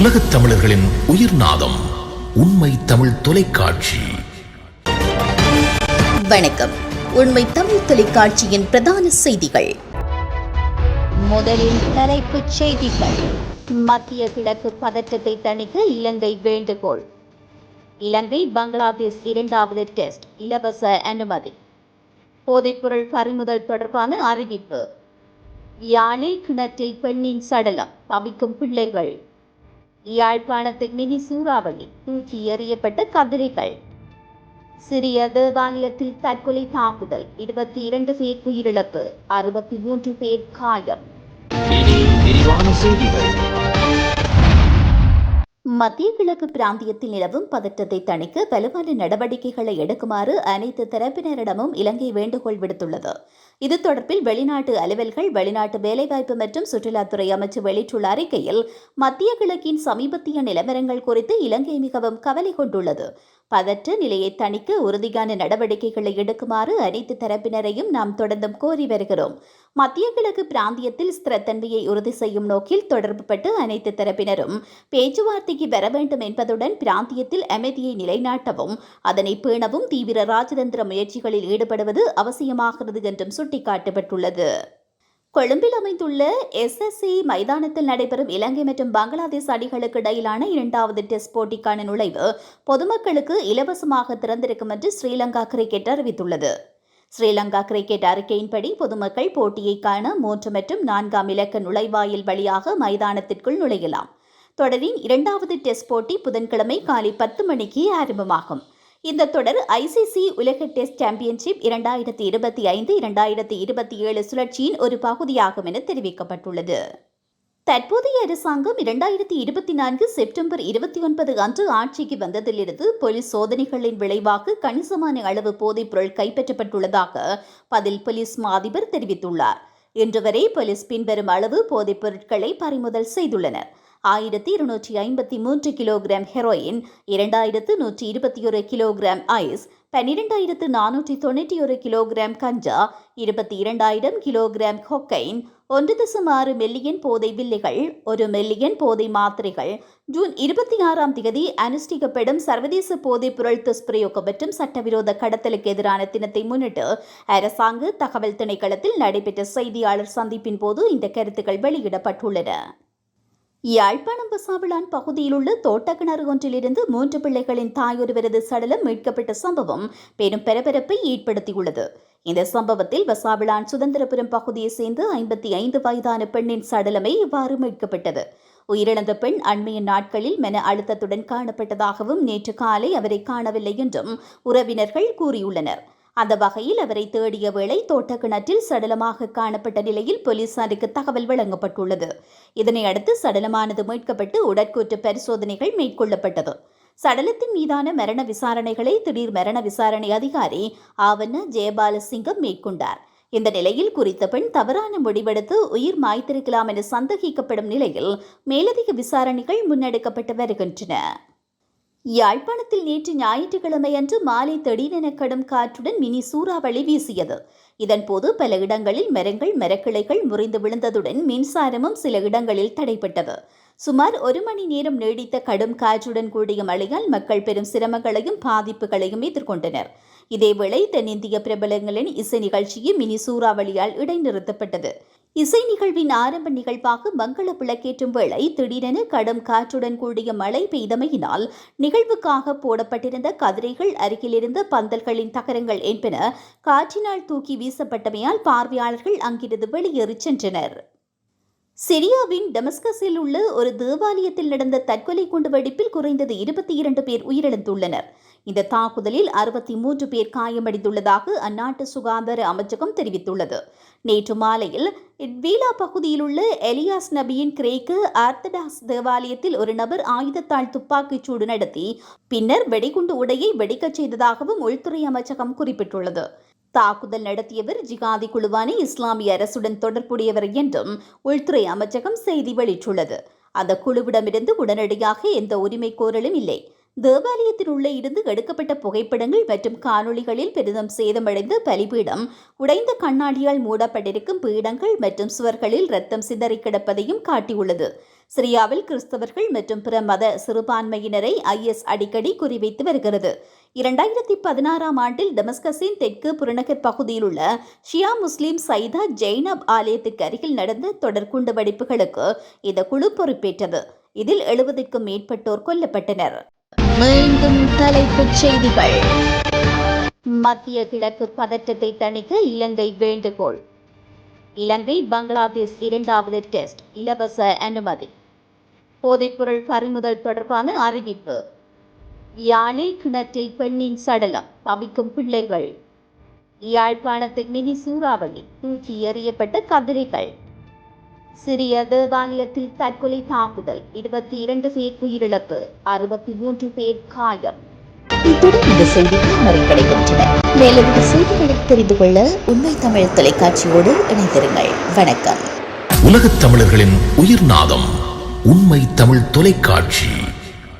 உலகத் தமிழர்களின் உயிர்நாதம் உண்மை தமிழ் தொலைக்காட்சி. வணக்கம். உண்மை தமிழ் தொலைக்காட்சியின் பிரதான செய்திகள். முதலில் தலைப்புச் செய்திகள். மத்திய கிழக்கு பதற்றத்தை தணிக்க இலங்கை வேண்டுகோள். இலங்கை பங்களாதேஷ் இரண்டாவது டெஸ்ட் இலவச அனுமதி. போதைப்பொருள் பறிமுதல் தொடர்பான அறிவிப்பு. யானை கிணற்றில் பெண்ணின் சடலம் தவிக்கும் பிள்ளைகள். யாழ்ப்பாணத்தில் மினி சூறாவளி தூக்கி எறியப்பட்ட கதிரைகள் சிறிய தேவாலயத்தில் தற்கொலை தாக்குதல் இருபத்தி இரண்டு பேர் உயிரிழப்பு அறுபத்தி மூன்று பேர் காயம் மத்திய கிழக்கு பிராந்தியத்தில் நிலவும் பதற்றத்தை தணிக்க வலுவான நடவடிக்கைகளை எடுக்குமாறு அனைத்து தரப்பினரிடமும் இலங்கை வேண்டுகோள் விடுத்துள்ளது இது தொடர்பில் வெளிநாட்டு அலுவல்கள் வெளிநாட்டு வேலைவாய்ப்பு மற்றும் சுற்றுலாத்துறை அமைச்சு வெளியிட்டுள்ள அறிக்கையில் மத்திய கிழக்கின் சமீபத்திய நிலவரங்கள் குறித்து இலங்கை மிகவும் கவலை கொண்டுள்ளது. பதற்ற நிலையை தணிக்க உறுதியான நடவடிக்கைகளை எடுக்குமாறு அனைத்து தரப்பினரையும் நாம் தொடர்ந்தும் கோரி வருகிறோம். மத்திய கிழக்கு பிராந்தியத்தில் ஸ்திரத்தன்மையை உறுதி செய்யும் நோக்கில் தொடர்புபட்டு அனைத்து தரப்பினரும் பேச்சுவார்த்தைக்கு வர வேண்டும் என்பதுடன் பிராந்தியத்தில் அமைதியை நிலைநாட்டவும் அதனை பேணவும் தீவிர ராஜதந்திர முயற்சிகளில் ஈடுபடுவது அவசியமாகிறது என்றும் சுட்டிக்காட்டப்பட்டுள்ளது. கொழும்பில் அமைந்துள்ள எஸ்எஸ்சி மைதானத்தில் நடைபெறும் இலங்கை மற்றும் பங்களாதேஷ் அணிகளுக்கு இடையிலான இரண்டாவது டெஸ்ட் போட்டிக்கான நுழைவு பொதுமக்களுக்கு இலவசமாக திறந்திருக்கும் என்று ஸ்ரீலங்கா கிரிக்கெட் அறிவித்துள்ளது. ஸ்ரீலங்கா கிரிக்கெட் அறிக்கையின்படி பொதுமக்கள் போட்டியை காண மூன்று மற்றும் நான்காம் இலக்க நுழைவாயில் வழியாக மைதானத்திற்குள் நுழையலாம். தொடரின் இரண்டாவது டெஸ்ட் போட்டி புதன்கிழமை காலை பத்து மணிக்கு ஆரம்பமாகும். இந்த தொடர் ஐசிசி உலக டெஸ்ட் சாம்பியன்ஷிப் இரண்டாயிரத்தி இருபத்தி ஐந்து இரண்டாயிரத்தி இருபத்தி ஏழு சுழற்சியின் ஒரு பகுதியாகும் என தெரிவிக்கப்பட்டுள்ளது. தற்போதைய அரசாங்கம் இரண்டாயிரத்தி இருபத்தி நான்கு செப்டம்பர் இருபத்தி ஒன்பது அன்று ஆட்சிக்கு வந்ததிலிருந்து போலீஸ் சோதனைகளின் விளைவாக கணிசமான அளவு போதைப் பொருள் கைப்பற்றப்பட்டுள்ளதாக பதில் போலீஸ் மா அதிபர் தெரிவித்துள்ளார். இன்று வரை போலீஸ் பின்வரும் அளவு போதைப் பொருட்களை பறிமுதல் செய்துள்ளனர். ஆயிரத்தி இருநூற்றி ஐம்பத்தி மூன்று கிலோகிராம் ஹெரோயின் இரண்டாயிரத்து நூற்றி இருபத்தி ஒரு கிலோகிராம் ஐஸ் பன்னிரெண்டாயிரத்து நானூற்றி தொண்ணூற்றி ஒரு கிலோகிராம் கஞ்சா இருபத்தி இரண்டாயிரம் கிலோகிராம் கொக்கைன் ஒன்று தசம் ஆறு மில்லியன் போதை வில்லைகள் ஒரு மில்லியன் போதை மாத்திரைகள். ஜூன் இருபத்தி ஆறாம் தேதி அனுஷ்டிக்கப்படும் சர்வதேச போதைப் பொருள் துஷ்பிரயோகம் மற்றும் சட்டவிரோத கடத்தலுக்கு எதிரான தினத்தை முன்னிட்டு அரசாங்க தகவல் திணைக்களத்தில் நடைபெற்ற செய்தியாளர் சந்திப்பின் போது இந்த கருத்துக்கள் வெளியிடப்பட்டுள்ளன. யாழ்ப்பாணம் பசாவிளான் பகுதியில் உள்ள தோட்டக்கிணறு ஒன்றிலிருந்து மூன்று பிள்ளைகளின் தாயொருவரது சடலம் மீட்கப்பட்ட சம்பவம் பெரும் பரபரப்பை ஏற்படுத்தியுள்ளது. இந்த சம்பவத்தில் வசாவிளான் சுதந்திரபுரம் பகுதியைச் சேர்ந்த ஐம்பத்தி ஐந்து வயதான பெண்ணின் சடலமே இவ்வாறு மீட்கப்பட்டது. உயிரிழந்த பெண் அண்மைய நாட்களில் மன அழுத்தத்துடன் காணப்பட்டதாகவும் நேற்று காலை அவரை காணவில்லை என்றும் உறவினர்கள் கூறியுள்ளனர். அந்த வகையில் அவரை தேடிய வேளை தோட்ட கிணற்றில் சடலமாக காணப்பட்ட நிலையில் போலீசாருக்கு தகவல் வழங்கப்பட்டுள்ளது. இதனையடுத்து சடலமானது மீட்கப்பட்டு உடற்கூற்று பரிசோதனைகள் மேற்கொள்ளப்பட்டது. சடலத்தின் மீதான மரண விசாரணைகளை திடீர் மரண விசாரணை அதிகாரி ஆவண்ண ஜெயபாலசிங்கம் மேற்கொண்டார். இந்த நிலையில் குறித்த பெண் தவறான முடிவெடுத்து உயிர் மாய்த்திருக்கலாம் என சந்தேகிக்கப்படும் நிலையில் மேலதிக விசாரணைகள் முன்னெடுக்கப்பட்டு வருகின்றன. யாழ்ப்பாணத்தில் நேற்று ஞாயிற்றுக்கிழமை அன்று மாலை திடீரென கடும் காற்றுடன் மினி சூறாவளி வீசியது. இதன்போது பல இடங்களில் மரங்கள் மரக்கிளைகள் முறிந்து விழுந்ததுடன் மின்சாரமும் சில இடங்களில் தடைப்பட்டது சுமார் ஒரு மணி நேரம் நீடித்த கடும் காற்றுடன் கூடிய மழையால் மக்கள் பெரும் சிரமங்களையும் பாதிப்புகளையும் எதிர்கொண்டனர். இதேவேளை தென்னிந்திய பிரபலங்களின் இசை நிகழ்ச்சியும் மினி சூறாவளியால் இடைநிறுத்தப்பட்டது. இசை நிகழ்வின் ஆரம்ப நிகழ்வாக மங்கள விளக்கேற்றும் வேளை திடீரென கடும் காற்றுடன் கூடிய மழை பெய்தமையினால் நிகழ்வுக்காக போடப்பட்டிருந்த கதிரைகள் அருகிலிருந்த பந்தல்களின் தகரங்கள் என்பன காற்றினால் தூக்கி வீசப்பட்டமையால் பார்வையாளர்கள் அங்கிருந்து வெளியேறிச் சென்றனர். சிரியாவின் டெமஸ்கஸில் உள்ள ஒரு தேவாலயத்தில் நடந்த தற்கொலை குண்டுவெடிப்பில் குறைந்தது இருபத்தி இரண்டு பேர் உயிரிழந்துள்ளனர். இந்த தாக்குதலில் அறுபத்தி மூன்று பேர் காயமடைந்துள்ளதாக அந்நாட்டு சுகாதார அமைச்சகம் தெரிவித்துள்ளது. நேற்று மாலையில் வீலா பகுதியில் உள்ள எலியாஸ் நபியின் கிரேக்கு ஆர்த்தடாக்ஸ் தேவாலயத்தில் ஒரு நபர் ஆயுதத்தால் துப்பாக்கிச் சூடு நடத்தி பின்னர் வெடிகுண்டு உடையை வெடிக்கச் செய்ததாகவும் உள்துறை அமைச்சகம் குறிப்பிட்டுள்ளது. தாக்குதல் நடத்தியவர் ஜிகாதி குழுவானி இஸ்லாமிய அரசுடன் தொடர்புடையவர் என்றும் உள்துறை அமைச்சகம் செய்தி வெளியிட்டுள்ளது. அந்த குழுவிடமிருந்து உடனடியாக எந்த உரிமை கோரலும் இல்லை. தேவாலயத்தில் உள்ளே இருந்து எடுக்கப்பட்ட புகைப்படங்கள் மற்றும் காணொளிகளில் பெரிதும் சேதமடைந்த பலிபீடம். உடைந்த கண்ணாடியால் மூடப்பட்டிருக்கும் பீடங்கள் மற்றும் சுவர்களில் ரத்தம் சிதறி கிடப்பதையும் காட்டியுள்ளது. சிரியாவில் கிறிஸ்தவர்கள் மற்றும் பிற மத சிறுபான்மையினரை ஐஎஸ் அடிக்கடி குறிவைத்து வருகிறது. இரண்டாயிரத்தி பதினாறாம் ஆண்டில் டெமஸ்கஸின் தெற்கு புறநகர் பகுதியில் உள்ள ஷியா முஸ்லீம் சைதா ஜெய்னப் ஆலயத்துக்கு அருகில் நடந்த தொடர் குண்டு வெடிப்புகளுக்கு இந்த குழு பொறுப்பேற்றது. இதில் எழுபதுக்கும் மேற்பட்டோர் கொல்லப்பட்டனர். மீண்டும் தலைப்புச் செய்திகள். மத்திய கிழக்கு பதற்றத்தை தணிக்க இலங்கை வேண்டுகோள். இலங்கை பங்களாதேஷ் இரண்டாவது டெஸ்ட் இலவச அனுமதி. போதைப்பொருள் பறிமுதல் தொடர்பான அறிவிப்பு. யானை கிணற்றில் பெண்ணின் சடலம் தவிக்கும் பிள்ளைகள். யாழ்ப்பாணத்தில் மினி சூறாவளி தூக்கி எறியப்பட்ட கதிரைகள். சிறிய தேவாலயத்தில் தற்கொலை தாக்குதல். இருபத்தி இரண்டு பேர் உயிரிழப்பு. அறுபத்தி மூன்று பேர் காயம். இத்துடன் இந்த செய்திகள் நிறைவடைகின்றன மேலும் இந்த செய்திகளை தெரிந்து கொள்ள உண்மை தமிழ் தொலைக்காட்சியோடு இணைந்திருங்கள். வணக்கம். உலகத் தமிழர்களின் உயிர்நாதம் உண்மை தமிழ் தொலைக்காட்சி.